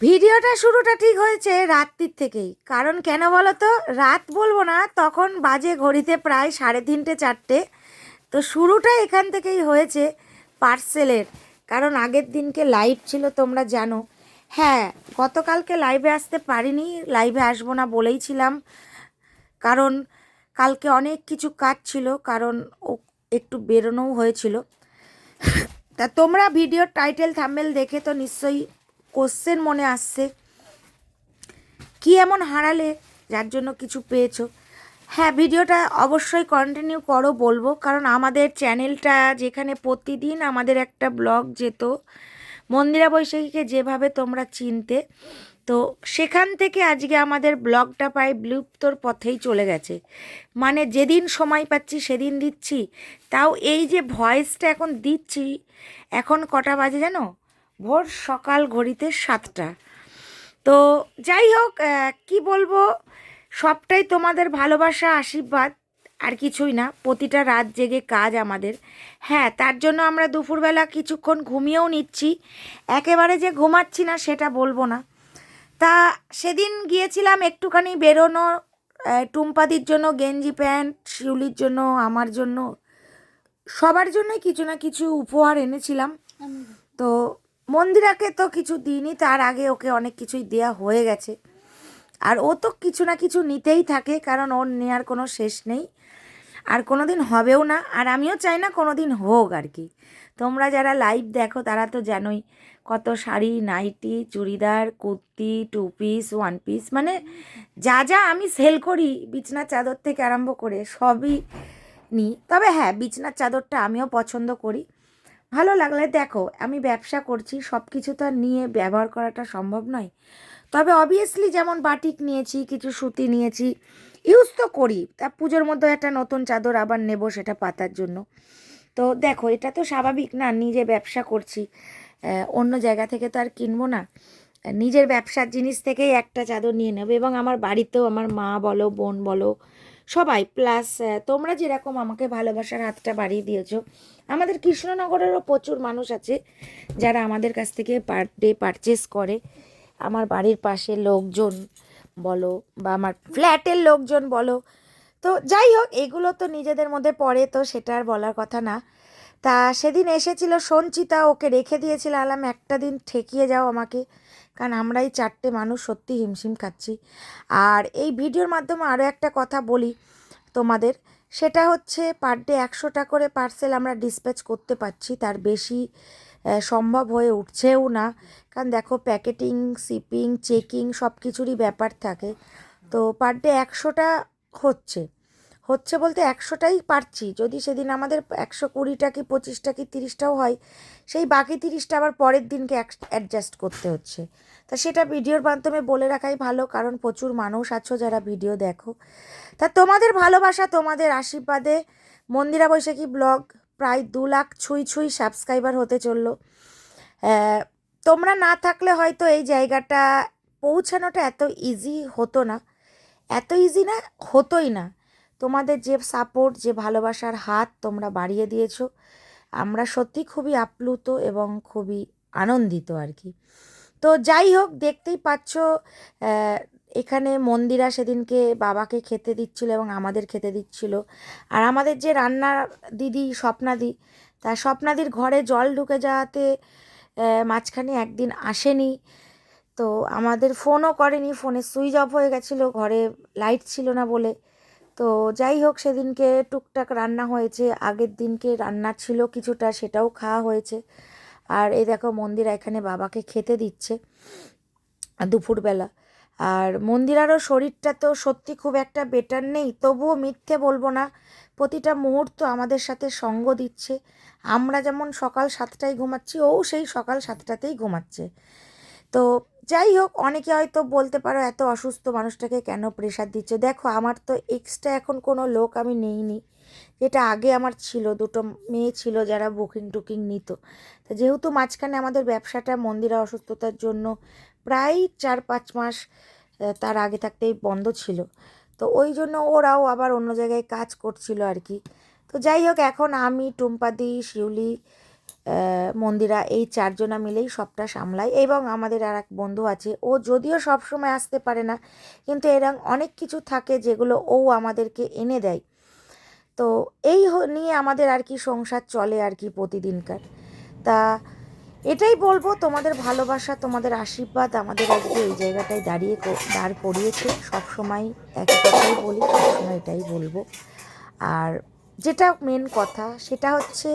ভিডিওটা শুরুটা ঠিক হয়েছে রাত্রির থেকেই। কারণ কেন বলো তো রাত বলব না, তখন বাজে ঘড়িতে প্রায় সাড়ে তিনটে, চারটে। তো শুরুটা এখান থেকেই হয়েছে পার্সেলের। কারণ আগের দিনকে লাইভ ছিল, তোমরা জানো। হ্যাঁ গতকালকে লাইভে আসতে পারিনি, লাইভে আসব না বলেইছিলাম কারণ কালকে অনেক কিছু কাজ ছিল, কারণ ও একটু বেরোনোও হয়েছিল। তা তোমরা ভিডিওর টাইটেল থাম্বেল দেখে তো নিশ্চয়ই কোশ্চেন মনে আসছে। কি এমন হারালে যার জন্য কিছু পেয়েছ? হ্যাঁ ভিডিওটা অবশ্যই কন্টিনিউ করো বলব, কারণ আমাদের চ্যানেলটা যেখানে প্রতিদিন আমাদের একটা ব্লগ যেত, মন্দিরা বৈশাখীকে যেভাবে তোমরা চিনতে, তো সেখান থেকে আজকে আমাদের ব্লগটা প্রায় বিলুপ্তর পথেই চলে গেছে। মানে যেদিন সময় পাচ্ছি সেদিন দিচ্ছি, তাও এই যে ভয়েসটা এখন দিচ্ছি, এখন কটা বাজে জানো? ভোর সকাল ঘড়িতে সাতটা। তো যাই হোক কি বলব, সবটাই তোমাদের ভালোবাসা, আশীর্বাদ, আর কিছুই না, প্রতিটা রাত জেগে কাজ আমাদের। হ্যাঁ তার জন্য আমরা দুপুরবেলা কিছুক্ষণ ঘুমিয়েও নিচ্ছি। একেবারে যে ঘুমাচ্ছি না, সেটা বলব না। তা সেদিন গিয়েছিলাম একটুখানি বেরোনো টুম্পাদির জন্য, গেঞ্জি প্যান্ট, শিউলির জন্য, আমার জন্য। সবার জন্যই কিছু না কিছু উপহার এনেছিলাম। তো মন্দিরাকে তো কিছু দিইনি, তার আগে ওকে অনেক কিছুই দেয়া হয়ে গেছে। আর ও তো কিছু না কিছু নিতেই থাকে, কারণ ওর নেওয়ার কোনো শেষ নেই। আর কোনো দিন হবেও না, আর আমিও চাই না কোনো দিন হোক আর কি। তোমরা যারা লাইভ দেখো, তারা তো জানোই কত sari, nightie, churidar, kurti two piece one piece মানে যা যা আমি সেল করি, বিছনার চাদর থেকে আরম্ভ করে সবই নিই তবে হ্যাঁ বিছনার চাদরটা আমিও পছন্দ করি। ভালো লাগলে দেখো, আমি ব্যবসা করছি সব কিছু তো আর নিয়ে ব্যবহার করাটা সম্ভব নয়। তবে অবভিয়াসলি যেমন বাটিক নিয়েছি, কিছু সুতি নিয়েছি ইউজ তো করি। তা পুজোর মধ্যে একটা নতুন চাদর আবার নেব সেটা পাতার জন্য। তো দেখো, এটা তো স্বাভাবিক না, নিজে ব্যবসা করছি। অন্য জায়গা থেকে তো আর কিনবো না। নিজের ব্যবসার জিনিস থেকেই একটা চাদর নিয়ে নেব। এবং আমার বাড়িতেও আমার মা বলো, বোন বলো সবাই প্লাস তোমরা যেরকম আমাকে ভালোবাসার হাতটা বাড়িয়ে দিয়েছ, আমাদের কৃষ্ণনগরেরও প্রচুর মানুষ আছে যারা আমাদের কাছ থেকে পার ডে পারচেস করে। আমার বাড়ির পাশে লোকজন বলো বা আমার ফ্ল্যাটের লোকজন বলো। তো যাই হোক, এগুলো তো নিজেদের মধ্যে পড়ে, তো সেটা আর বলার কথা না। তা সেদিন এসেছিল সঞ্চিতা, ওকে রেখে দিয়েছিল, আলাম একটা দিন ঠেকিয়ে যাও আমাকে। কারণ আমরাই চারটে মানুষ সত্যি হিমশিম খাচ্ছি। আর এই ভিডিওর মাধ্যমে আরও একটা কথা বলি তোমাদের। সেটা হচ্ছে পার ডে একশোটা করে পার্সেল আমরা ডিসপ্যাচ করতে পারছি, তার বেশি সম্ভব হয়ে উঠছেও না। কারণ দেখো প্যাকেটিং শিপিং চেকিং সব কিছুরই ব্যাপার থাকে। তো পার ডে একশোটা হচ্ছে। হচ্ছে বলতে একশোটাই পারছি। যদি সেদিন আমাদের একশো কুড়িটা কি পঁচিশটা কি তিরিশটাও হয়, সেই বাকি তিরিশটা আবার পরের দিনকে অ্যাডজাস্ট করতে হচ্ছে। তা সেটা ভিডিওর মাধ্যমে বলে রাখাই ভালো, কারণ প্রচুর মানুষ আছো যারা ভিডিও দেখো। তা তোমাদের ভালোবাসা, তোমাদের আশীর্বাদে মন্দিরা বৈশাখী ব্লগ প্রায় দু লাখ ছুঁই ছুঁই সাবস্ক্রাইবার হতে চলল। তোমরা না থাকলে হয়তো এই জায়গাটা পৌঁছানোটা এত ইজি হতো না। এত ইজি না, হতোই না। তোমাদের যে সাপোর্ট যে ভালোবাসার হাত তোমরা বাড়িয়ে দিয়েছ, আমরা সত্যি খুবই আপ্লুত এবং খুবই আনন্দিত আর কি। তো যাই হোক, দেখতেই পাচ্ছ এখানে মন্দিরা সেদিনকে বাবাকে খেতে দিচ্ছিল এবং আমাদের খেতে দিচ্ছিল। আর আমাদের যে রান্নার দিদি, স্বপ্নাদি, তা স্বপ্নাদির ঘরে জল ঢুকে যাওয়াতে মাঝখানে একদিন আসেনি। তো আমাদের ফোনও করেনি ফোনে সুইচ অফ হয়ে গেছিল, ঘরে লাইট ছিল না বলে। তো যাই হোক, সেদিনকে টুকটাক রান্না হয়েছে। আগের দিনকে রান্না ছিল কিছুটা, সেটাও খাওয়া হয়েছে। আর এই দেখো, মন্দিরা এখানে বাবাকে খেতে দিচ্ছে দুপুরবেলা। আর মন্দিরারও শরীরটা তো সত্যি খুব একটা বেটার নেই, তবুও মিথ্যে বলব না, প্রতিটা মুহূর্ত আমাদের সাথে সঙ্গ দিচ্ছে। আমরা যেমন সকাল সাতটায় ঘুমাচ্ছি, ও সেই সকাল সাতটাতেই ঘুমাচ্ছে। তো যাই হোক অনেকে হয়তো বলতে পারো এত অসুস্থ মানুষটাকে কেন প্রেশার দিচ্ছে। দেখো, আমার তো এক্সট্রা এখন কোনো লোক আমি নেইনি। যেটা আগে আমার ছিল, দুটো মেয়ে ছিল যারা বুকিং টুকিং নিত। তা যেহেতু মাঝখানে আমাদের ব্যবসাটা, মন্দিরা অসুস্থতার জন্য প্রায় চার পাঁচ মাস তার আগে থাকতেই বন্ধ ছিল। তো ওই জন্য ওরাও আবার অন্য জায়গায় কাজ করছিল আর কি। তো যাই হোক এখন আমি টুম্পাদি শিউলি মন্দিরা এই চারজনা মিলেই সবটা সামলায় এবং আমাদের আর এক বন্ধু আছে। ও যদিও সব সময় আসতে পারে না, কিন্তু এরকম অনেক কিছু থাকে যেগুলো ও আমাদেরকে এনে দেয়। তো এই নিয়ে আমাদের আর কি সংসার চলে আর কি প্রতিদিনকার। তা এটাই বলব, তোমাদের ভালোবাসা, তোমাদের আশীর্বাদ আমাদের আজকে এই জায়গাটায় দাঁড়িয়ে দাঁড় করিয়েছে। সবসময় একই কথাই বলি, সবসময় এটাই বলব। আর যেটা মেন কথা, সেটা হচ্ছে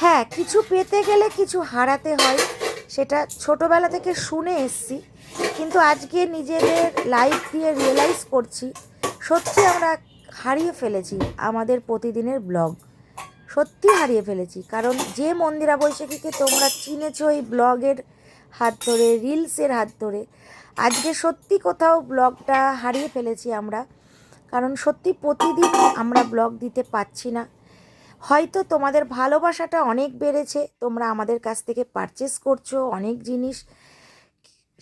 হ্যাঁ কিছু পেতে গেলে কিছু হারাতে হয়, সেটা ছোটোবেলা থেকে শুনে এসছি। কিন্তু আজকে নিজেদের লাইফ দিয়ে রিয়েলাইজ করছি, সত্যি আমরা হারিয়ে ফেলেছি আমাদের প্রতিদিনের ব্লগ সত্যি হারিয়ে ফেলেছি, কারণ যে মন্দিরা বৈশাখীকে তোমরা চিনেছো এই ব্লগের হাত ধরে রিলসের হাত ধরে, আজকে সত্যি কোথাও ব্লগটা হারিয়ে ফেলেছি আমরা। কারণ সত্যি প্রতিদিন আমরা ব্লগ দিতে পারছি না। হয়তো তোমাদের ভালোবাসাটা অনেক বেড়েছে, তোমরা আমাদের কাছ থেকে পারচেস করছ অনেক জিনিস।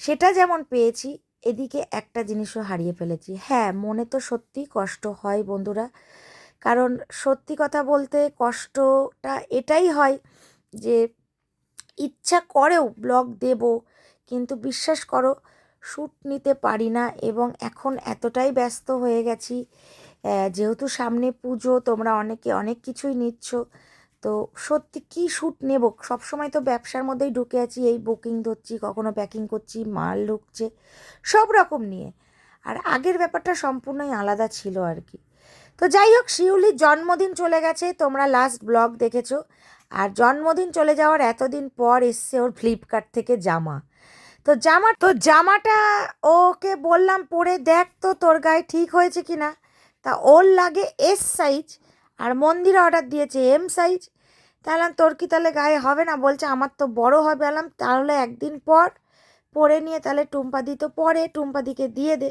সেটা যেমন পেয়েছি, এদিকে একটা জিনিসও হারিয়ে ফেলেছি। হ্যাঁ মনে তো সত্যি কষ্ট হয় বন্ধুরা। কারণ সত্যি কথা বলতে কষ্টটা এটাই হয় যে ইচ্ছা করেও ব্লগ দেব, কিন্তু বিশ্বাস করো শ্যুট নিতে পারি না এবং এখন এতটাই ব্যস্ত হয়ে গেছি যেহেতু সামনে পুজো, তোমরা অনেকে অনেক কিছুই নিচ্ছ। তো সত্যি কি শ্যুট নেব? সবসময় তো ব্যবসার মধ্যেই ঢুকে আছি। এই বুকিং ধরছি, কখনো প্যাকিং করছি, মাল ঢুকছে, সব রকম নিয়ে। আর আগের ব্যাপারটা সম্পূর্ণই আলাদা ছিল আর কি। তো যাই হোক, শিউলির জন্মদিন চলে গেছে, তোমরা লাস্ট ব্লগ দেখেছ। আর জন্মদিন চলে যাওয়ার এতদিন পর এসছে ওর ফ্লিপকার্ট থেকে জামা। তো জামা, তো জামাটা ওকে বললাম, পরে দেখ তো তোর গায়ে ঠিক হয়েছে কি না তা ওর লাগে এস সাইজ আর মন্দির অর্ডার দিয়েছে এম সাইজ তাহলে তোর কি তাহলে গায়ে হবে না? বলছে, আমার তো বড় হবে আলাম, তাহলে একদিন পর পরে নিয়ে তাহলে টুম্পাদি তো পরে টুম্পাদিকে দিয়ে দে।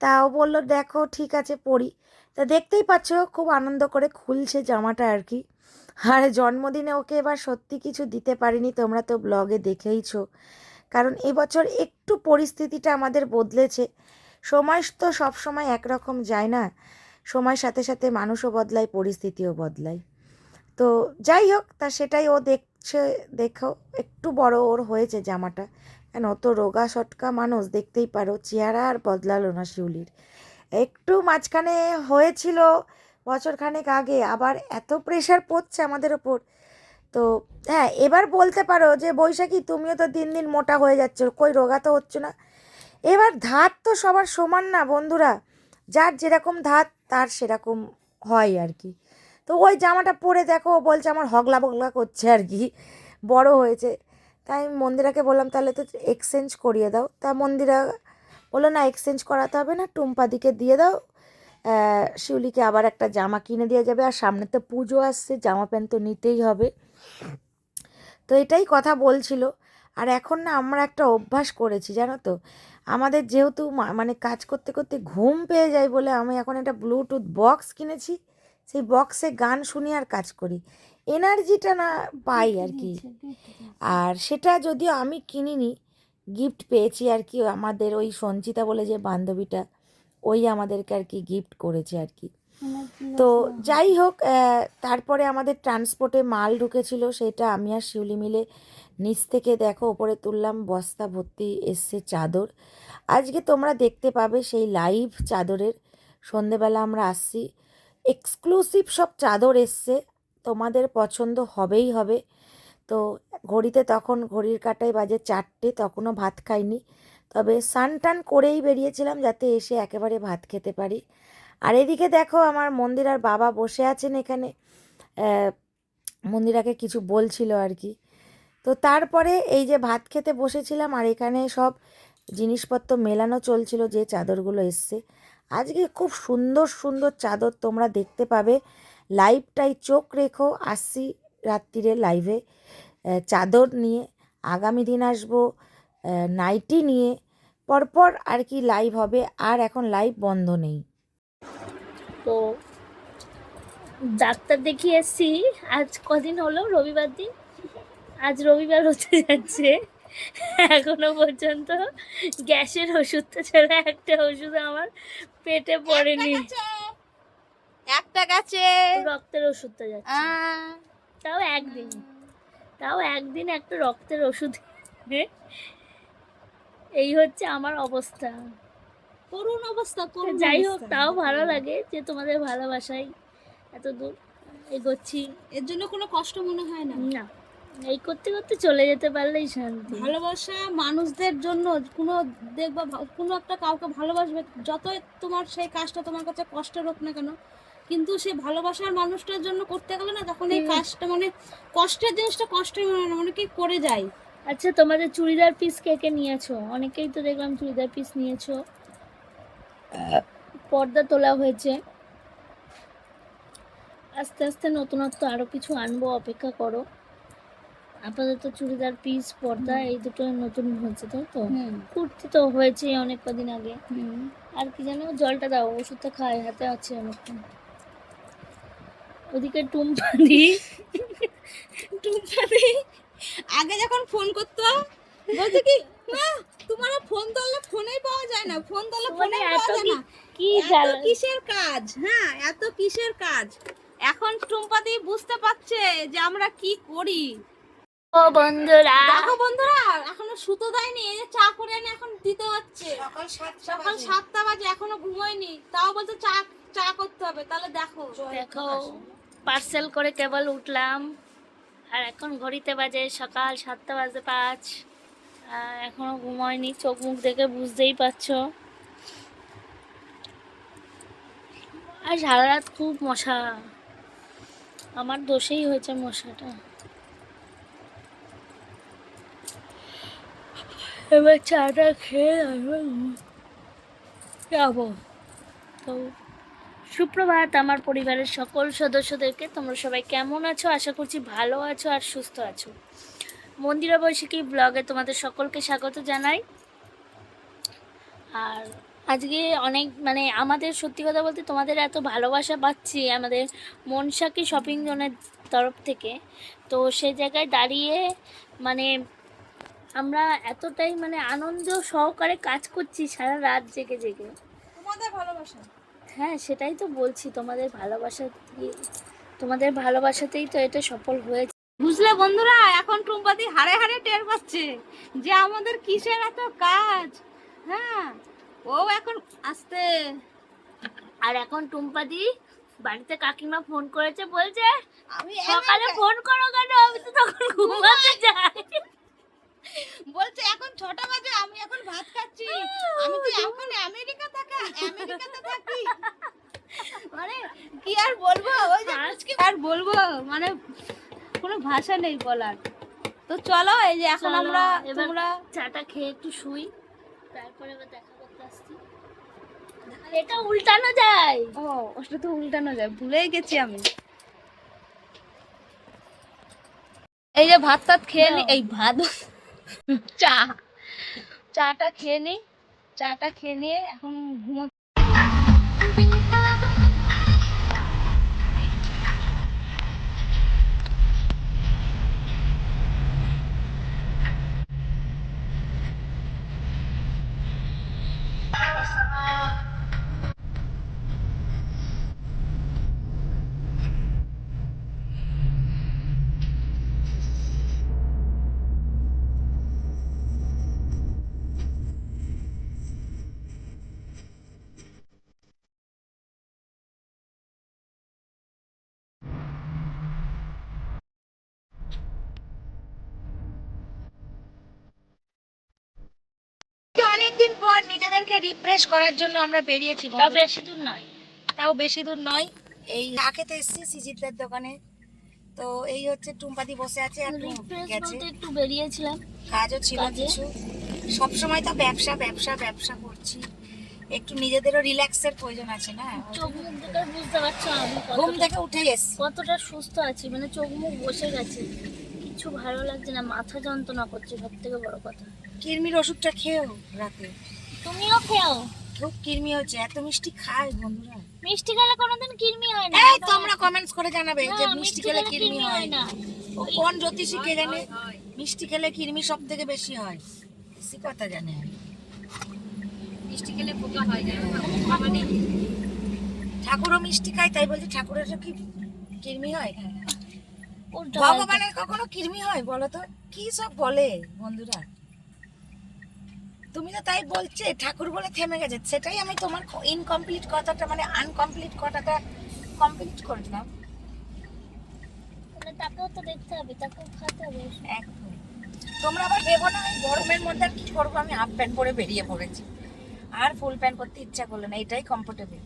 তা ও বলল, দেখো, ঠিক আছে, পরি। তা দেখতেই পাচ্ছ, খুব আনন্দ করে খুলছে জামাটা আর কি। আর, জন্মদিনে ওকে এবার সত্যি কিছু দিতে পারিনি, তোমরা তো ব্লগে দেখেইছো। কারণ এবছর একটু পরিস্থিতিটা আমাদের বদলেছে। সময় তো সব সময় একরকম যায় না। সময়ের সাথে সাথে মানুষও বদলায়, পরিস্থিতিও বদলায়। তো যাই হোক, তা সেটাই ও দেখছে, দেখো, একটু বড় ওর হয়েছে জামাটা। কেন ও তো রোগা, সটকা মানুষ, দেখতেই পারো, চেহারা আর বদলালো না শিউলির। একটু মাঝখানে হয়েছিল বছরখানেক আগে, আবার এত প্রেশার পড়ছে আমাদের ওপর। তো হ্যাঁ এবার বলতে পারো যে বৈশাখী, তুমিও তো দিন দিন মোটা হয়ে যাচ্ছ, কই রোগা তো হচ্ছে না। এবার ধাত তো সবার সমান না বন্ধুরা। যার যেরকম ধাত, তার সেরকম হয় আর কি। তো ওই জামাটা পরে দেখো, ও বলছে আমার হগলা বগলা করছে আর কি। বড় হয়েছে। তাই আমি মন্দিরাকে বললাম, তাহলে তো এক্সচেঞ্জ করিয়ে দাও। তা মন্দিরা বলল, না এক্সচেঞ্জ করাতে হবে না টুম্পাদিকে দিয়ে দাও। শিউলিকে আবার একটা জামা কিনে দেওয়া যাবে। আর সামনে তো পুজো আসছে, জামা প্যান্ট তো নিতেই হবে। তো এটাই কথা বলছিল। আর এখন না আমরা একটা অভ্যাস করেছি, জানো তো? আমাদের যেহেতু মা- মানে কাজ করতে করতে ঘুম পেয়ে যায় বলে আমি এখন একটা ব্লুটুথ বক্স কিনেছি। সেই বক্সে গান শুনি আর কাজ করি। এনার্জিটা না পাই আর কি। আর সেটা যদিও আমি কিনিনি গিফট পেয়েছি আর কি আমাদের ওই সঞ্চিতা বলে যে বান্ধবীটা ওই আমাদেরকে আর কি গিফট করেছে আর কি। তো যাই হোক তারপরে আমাদের ট্রান্সপোর্টে মাল ঢুকেছিল সেটা আমি আর শিউলি মিলে নিচ থেকে দেখো ওপরে তুললাম বস্তা ভর্তি এসছে চাদর। আজকে তোমরা দেখতে পাবে সেই লাইভ চাদরের। সন্ধেবেলা আমরা আসছি। এক্সক্লুসিভ সব চাদর এসছে। তোমাদের পছন্দ হবেই হবে। তো ঘড়িতে তখন ঘড়ির কাটায় বাজে চারটে, তখনও ভাত খাইনি। তবে স্নান টান করেই বেরিয়েছিলাম যাতে এসে একেবারে ভাত খেতে পারি। আর এদিকে দেখো আমার মন্দিরার বাবা বসে আছেন এখানে। মন্দিরাকে কিছু বলছিল আর কি। তো তারপরে এই যে ভাত খেতে বসেছিলাম আর এখানে সব জিনিসপত্র মেলানো চলছিল যে চাদরগুলো এসছে। আজকে খুব সুন্দর সুন্দর চাদর তোমরা দেখতে পাবে। লাইভটাই চোখ রেখো, আসছি রাত্রিরে লাইভে। চাদর নিয়ে আগামী দিন আসব নাইটি নিয়ে। পরপর আর কি লাইভ হবে, আর এখন লাইভ বন্ধ নেই। তো ডাক্তার দেখিয়ে এসছি, আজ কদিন হলো রবিবার দিন। আজ রবিবার হতে যাচ্ছে। এখনও পর্যন্ত গ্যাসের ওষুধটা ছাড়া একটা ওষুধ আমার পেটে পড়েনি। একটা গেছে। রক্তের ওষুধটা যাচ্ছে। তাও একদিন। তাও একদিন একটা রক্তের ওষুধ এই হচ্ছে আমার অবস্থা। করুণ অবস্থা করুণ যাই হোক তাও ভালো লাগে যে তোমাদের ভালোবাসাই এত দূর এগোচ্ছি। এর জন্য কোনো কষ্ট মনে হয় না? না। এই করতে করতে চলে যেতে পারলেই শান্তি। ভালোবাসা মানুষদের জন্য কোনো দেখবা কোনো একটা কাউকে ভালোবাসবে যতই তোমার সেই কাজটা তোমার কাছে কষ্টের হোক না কেন কিন্তু সেই ভালোবাসার মানুষটার জন্য করতে গেলে না তখন এই কাজটা মানে কষ্টের জিনিসটা কষ্টের মনে হয় না কি করে যায়। আচ্ছা তোমাদের চুড়িদার পিস কে কে নিয়েছো? অনেকেই তো দেখলাম চুড়িদার পিস নিয়েছো। পর্দা তোলা হয়েছে। আস্তে আস্তে নতুনত্ব আরও কিছু আনব অপেক্ষা করো। আপাতত চুড়িদার পিস পর্দা এই দুটো নতুন হয়েছে তাই তো? কুর্তি তো হয়েছে অনেক কদিন আগে। আর কি জানো জলটা দাও ওষুধটা খাই হাতে আছে অনেকক্ষণ। ওদিকে টুম্পাদি টুকটাকি আগে যখন ফোন করতো বলতো কি মা তোমার ফোন ধরলে ফোনেই পাওয়া যায় না ফোন ধরলে মানে ফোনে পাওয়া যায় না। কি কিসের কাজ? হ্যাঁ এত কিসের কাজ? এখন টুম্পাদি বুঝতে পারছে যে আমরা কি করি। ও বন্ধুরা। দেখো বন্ধুরা এখনও সুতো দেয়নি এই যে চা করে এনে এখন দিতে হচ্ছে। সকাল সাতটা সকাল সাতটা বাজে এখনও ঘুমোয়নি। তাও বলছে চা চা করতে হবে তাহলে দেখো। দেখো পার্সেল করে কেবল উঠলাম। আর এখন ঘড়িতে বাজে সকাল সাতটা বাজে পাঁচ। আর এখনও ঘুমোয়নি চোখ মুখ দেখে বুঝতেই পারছ। আর সারা রাত খুব মশা। আমার দোষেই হয়েছে মশাটা। এবার চাটা খেয়ে যাব। তো সুপ্রভাত আমার পরিবারের সকল সদস্যদেরকে, তোমরা সবাই কেমন আছো? আশা করছি ভালো আছো আর সুস্থ আছো। মন্দিরা বৈশাখী ব্লগে তোমাদের সকলকে স্বাগত জানাই। আর আজকে অনেক মানে আমাদের সত্যি কথা বলতে তোমাদের এত ভালোবাসা পাচ্ছি আমাদের মনসাকি শপিং জোনের তরফ থেকে। তো সেই জায়গায় দাঁড়িয়ে মানে আমরা এতটাই মানে আনন্দ সহকারে কাজ করছি সারা রাত জেগে জেগে। তোমাদের ভালোবাসা? হ্যাঁ সেটাই তো বলছি তোমাদের ভালোবাসা তোমাদের ভালোবাসাতেই তো এটা সফল হয়েছে। বুঝলে বন্ধুরা এখন টুম্পাদি হাড়ে হাড়ে টের পাচ্ছে যে আমাদের কিসের এত কাজ। হ্যাঁ ও এখন আসতে। আর এখন টুম্পাদি বাড়িতে কাকিমা ফোন করেছে বলছে আমি সকালে ফোন করো কেন? আমি তো তখন ঘুমাতে যাই। বলছে এখন ছটা বাজে আমি এখন ভাত খাচ্ছি। আমি তো এখন আমেরিকা থাকা? আমেরিকাতে থাকি? মানে কি আর বলব? ওই যে আজকে আর বলব মানে কোনো ভাষা নেই বলার। তো চলো এই যে এখন আমরা তোমরা চাটা খেয়ে একটু শুই তারপরে এবার দেখা করতে আসছি। এটা উল্টানো যায়। ও ওটা তো উল্টানো যায় ভুলেই গেছি আমি। এই যে ভাত টাত খেয়ে নি এই ভাত চা চাটা খেয়ে নিই চাটা খেয়ে নিয়ে এখন ঘুমো অনেকদিন পর নিজেদেরকে রিফ্রেশ করার জন্য আমরা বেরিয়েছি তাও বেশি দূর নয়। তাও বেশি দূর নয়। এই ঢাকেতে এসেছি সিজিতের দোকানে। তো এই হচ্ছে টুম্পাদি বসে আছে আর গেছে। একটু বেরিয়েছিলাম। কাজও ছিল কিছু। সব সময় তো ব্যবসা ব্যবসা ব্যবসা করছি। একটু নিজেদেরও রিল্যাক্সের প্রয়োজন আছে না? চোখ মুখ দেখে বুঝতে পারছ আমি ঘুম থেকে উঠে এসছি। কতটা সুস্থ আছি মানে চোখ মুখ বসে গেছে। কিছু ভালো লাগছে না মাথা যন্ত্রণা করছে সব থেকে বড় কথা। কিরমির ওষুধটা খেয়েও রাতে? তুমিও খেও? খুব কিরমি হচ্ছে এত মিষ্টি খায় বন্ধুরা। মিষ্টি খেলে কোনোদিন কিরমি হয় না এই তোমরা কমেন্টস করে জানাবে যে মিষ্টি খেলে কিরমি হয়। না। ও কোন জ্যোতিষী কে জানে মিষ্টি খেলে কিরমি সব থেকে বেশি হয়? বেশি কথা জানে। মিষ্টি খেলে পোকা হয় না। ঠাকুরও মিষ্টি খায় তাই বলছে ঠাকুরের কি কিরমি হয়? ভগবানের কখনো কৃমি হয় বলো তো কি সব বলে বন্ধুরা? তুমি তো তাই বলছে ঠাকুর বলে থেমে গেছে। সেটাই আমি তোমার ইনকমপ্লিট কথাটা মানে আনকমপ্লিট কথাটা কমপ্লিট করে দিলাম মানে তাকেও তো দেখতে হবে তাকেও খাতে হবে। তোমরা আবার ভেবো না আমি গরমের মধ্যে আর কি করব? আমি হাফ প্যান্ট পরে বেরিয়ে পড়েছি। আর ফুল প্যান্ট করতে ইচ্ছা করল না এটাই কমফোর্টেবল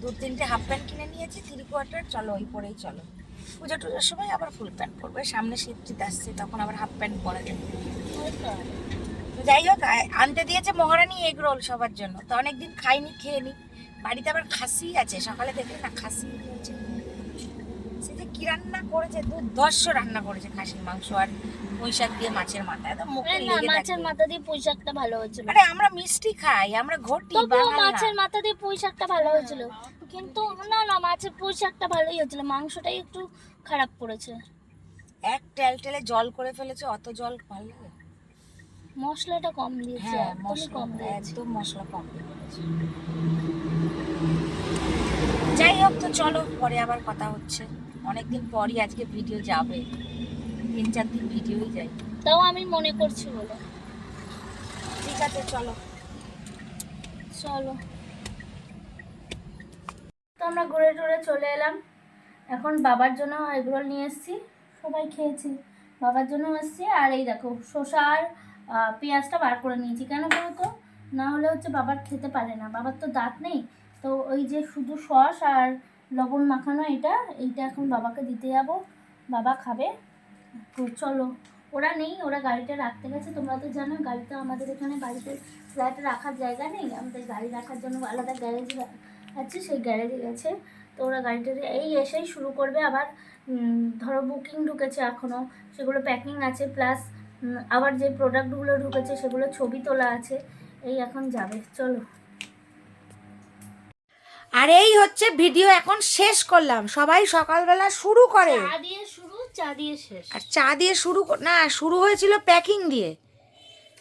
দু তিনটে হাফ প্যান্ট কিনে নিয়েছি থ্রি কোয়ার্টার চলো ওই পরেই চলো। পুজো টুজোর সময় আবার ফুল প্যান্ট পরবো। সামনে শীত শীত আসছে তখন আবার হাফ প্যান্ট পরা যাবে। যাই হোক আনতে দিয়েছে মহারানী এগ রোল সবার জন্য। তো অনেকদিন খাইনি খেয়ে নি বাড়িতে আবার খাসি আছে সকালে দেখলে না খাসি হয়েছে। কি রান্না করেছে দুর্ধর্ষ রান্না করেছে খাসির মাংস আর পুঁই শাক দিয়ে মাছের মাথা। একদম মুখে লেগে মাছের মাথা দিয়ে পুঁই শাকটা ভালো হয়েছিল। আরে আমরা মিষ্টি খাই আমরা ঘটি। মাছের মাথা দিয়ে পুঁই শাকটা ভালো হয়েছিল। কিন্তু না না মাছের পুঁই শাকটা ভালোই হয়েছিল। মাংসটাই একটু খারাপ পড়েছে। এক টেল টেলে জল করে ফেলেছে অত জল ভালো মশলাটা কম দিয়েছে হ্যাঁ মশলা কম দিয়েছে। একদম মশলা কম দিয়ে করেছে। যাই হোক তো চলো পরে আবার কথা হচ্ছে। অনেকদিন পরই আজকে ভিডিও যাবে। তিন চার দিন ভিডিওই যাই। তাও আমি মনে করছি বলে। ঠিক আছে চলো। চলো। আমরা ঘুরে টুরে চলে এলাম। এখন বাবার জন্য এগরোল নিয়ে এসেছি। সবাই খেয়েছি। বাবার জন্য এসেছি। আর এই দেখো, শসা আর পেঁয়াজটা বার করে নিয়েছি। কেন বলো তো? না হলে হচ্ছে বাবার খেতে পারে না। বাবার তো দাঁত নেই। তো ওই যে শুধু সস আর লবণ মাখানো এটা, এইটা এখন বাবাকে দিতে যাব। বাবা খাবে। তো চলো, ওরা নেই, ওরা গাড়িটা রাখতে গেছে। তোমরা তো জানো, গাড়িটা আমাদের এখানে বাড়িতে ফ্ল্যাটে রাখার জায়গা নেই। আমাদের গাড়ি রাখার জন্য আলাদা গ্যারেজ আছে সেই গ্যারেজে গেছে। তো ওরা গাড়িটা এই এসেই শুরু করবে। আবার ধরো বুকিং ঢুকেছে এখনও সেগুলো প্যাকিং আছে প্লাস আবার যে প্রোডাক্টগুলো ঢুকেছে সেগুলো ছবি তোলা আছে এই এখন যাবে। চলো। আর এই হচ্ছে ভিডিও এখন শেষ করলাম। সবাই সকালবেলা শুরু করে। চা দিয়ে শুরু চা দিয়ে শেষ। আর চা দিয়ে শুরু না শুরু হয়েছিল প্যাকিং দিয়ে।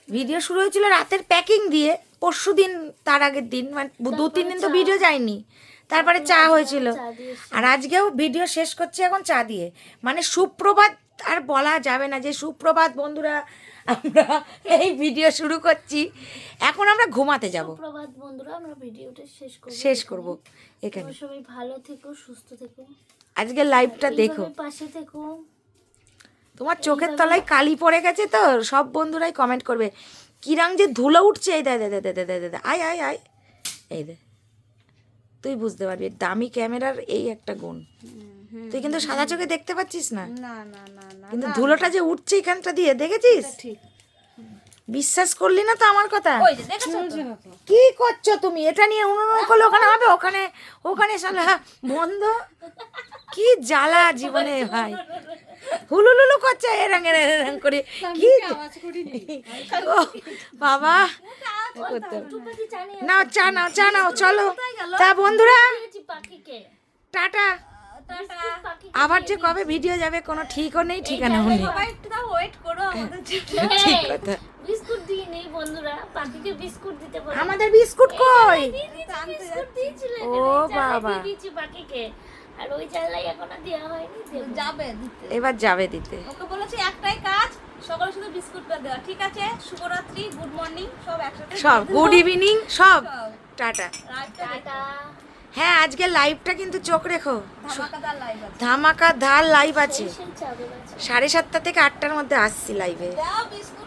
ভিডিও শুরু হয়েছিল রাতের প্যাকিং দিয়ে। পরশু দিন তার আগের দিন মানে দু তিন দিন তো ভিডিও যায়নি তারপরে চা হয়েছিল। আর আজকেও ভিডিও শেষ করছি এখন চা দিয়ে। মানে সুপ্রভাত আর বলা যাবে না যে সুপ্রভাত বন্ধুরা আমরা এই ভিডিও শুরু করছি। এখন আমরা ঘুমাতে যাব। প্রভাত বন্ধুরা আমরা ভিডিওটা শেষ করব শেষ করব এখানে। সবাই ভালো থেকো সুস্থ থেকো। আজকে লাইভটা দেখো। পাশে থেকো। তোমার চোখের তলায় কালি পড়ে গেছে তো? সব বন্ধুরাই কমেন্ট করবে। কিরাং যে ধুলো উঠছে? এই দেয় দেয় দেয় দেয় দেয় আয় আয় আয়। এই দে। তুই বুঝতে পারবি দামি ক্যামেরার এই একটা গুণ। তুই কিন্তু সাদা চোখে দেখতে পাচ্ছিস না। না না না কিন্তু ধুলোটা যে উঠছে এখানটা দিয়ে দেখেছিস? বিশ্বাস করলি না তো আমার কথা? কি করছ তুমি? এটা নিয়ে অনুরোধ করলে ওখানে হবে? ওখানে ওখানে সালা বন্ধ। কি জ্বালা জীবনে ভাই। হুলুলুলু করছে এরং এরং করে। কি ও বাবা। নাও চা নাও চা নাও চলো। তা বন্ধুরা টাটা। আবার যে কবে ভিডিও যাবে কোনো ঠিকও নেই ঠিকানাও নেই। ঠিক কথা। বিস্কুট দিয়ে নেই বন্ধুরা পাখিকে বিস্কুট দিতে বলো। আমাদের বিস্কুট কই? ও বাবা। পাখিকে। আর ওই জানলায় এখনও দেওয়া হয়নি যাবে দিতে। এবার যাবে দিতে। ওকে বলেছি একটাই কাজ সকালে শুধু বিস্কুটটা দেওয়া। ঠিক আছে শুভরাত্রি গুড মর্নিং সব একসাথে সব গুড ইভিনিং সব। টাটা। টাটা। হ্যাঁ আজকে লাইভটা কিন্তু চোখ রেখো। ধামাকাদার লাইভ আছে। ধামাকা ধার লাইভ আছে। সাড়ে সাতটা থেকে আটটার মধ্যে আসছি লাইভে দাও বিস্কুট